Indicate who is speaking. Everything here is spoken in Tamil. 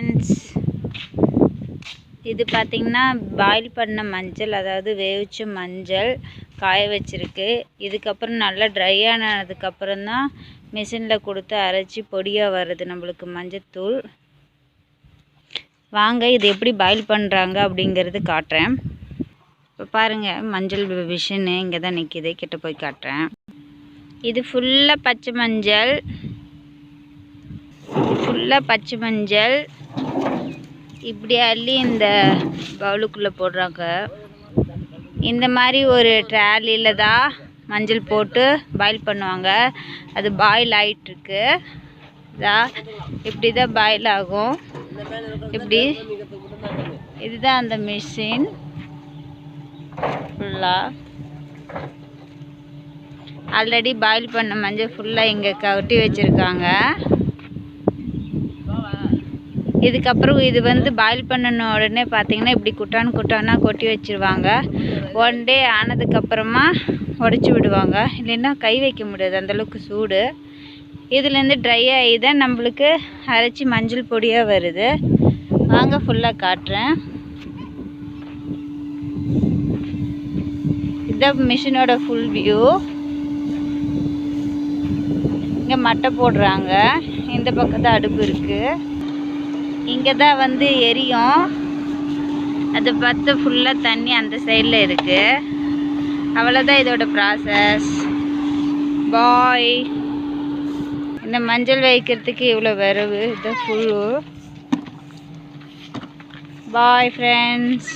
Speaker 1: ஃப்ரெண்ட்ஸ் இது பார்த்திங்கன்னா பாயில் பண்ண மஞ்சள் அதாவது வேவிச்ச மஞ்சள் காய வச்சுருக்கு. இதுக்கப்புறம் நல்லா ட்ரை ஆனதுக்கப்புறம் தான் மிஷினில் கொடுத்து அரைச்சி பொடியாக வருது நம்மளுக்கு மஞ்சத்தூள். வாங்க இது எப்படி பாயில் பண்ணுறாங்க அப்படிங்கிறது காட்டுறேன். இப்போ பாருங்கள் மஞ்சள் மிஷினு இங்கே தான் நிற்கிது கிட்ட போய் காட்டுறேன். இது ஃபுல்லாக பச்சை மஞ்சள். ஃபுல்லாக பச்சை மஞ்சள். இப்படி அள்ளி இந்த பவுலுக்குள்ளே போடுறாங்க. இந்த மாதிரி ஒரு ட்ராலியில் தான் மஞ்சள் போட்டு பாயில் பண்ணுவாங்க. அது பாயில் ஆகிட்டுருக்கு இப்படி தான் பாயில் ஆகும். இப்படி. இதுதான் அந்த மிஷின் ஃபுல்லாக ஆல்ரெடி பாயில் பண்ண மஞ்சள் ஃபுல்லாக இங்கே கட்டி வச்சுருக்காங்க. இதுக்கப்புறம் இது வந்து பாயில் பண்ணின உடனே பார்த்தீங்கன்னா இப்படி குட்டான் குட்டானாக கொட்டி வச்சிருவாங்க. ஒன் டே ஆனதுக்கப்புறமா உடச்சி விடுவாங்க. இல்லைன்னா கை வைக்க முடியாது. அந்தளவுக்கு சூடு. இதுலேருந்து ட்ரை ஆகி தான் நம்மளுக்கு அரைச்சி மஞ்சள் பொடியாக வருது. வாங்க ஃபுல்லாக காட்டுறேன். இதுதான் மிஷினோட ஃபுல் வியூ இங்கே மட்டை போடுறாங்க. இந்த பக்கம் தான் அடுப்பு இருக்குது இங்கே தான் வந்து எரியும். அது பார்த்து ஃபுல்லாக தண்ணி அந்த சைடில் இருக்குது அவ்வளோதான் இதோட ப்ராசஸ் பாய் இந்த மஞ்சள் வைக்கிறதுக்கு இவ்வளோ வரவு? இது ஃபுல்லு பாய் ஃப்ரெண்ட்ஸ்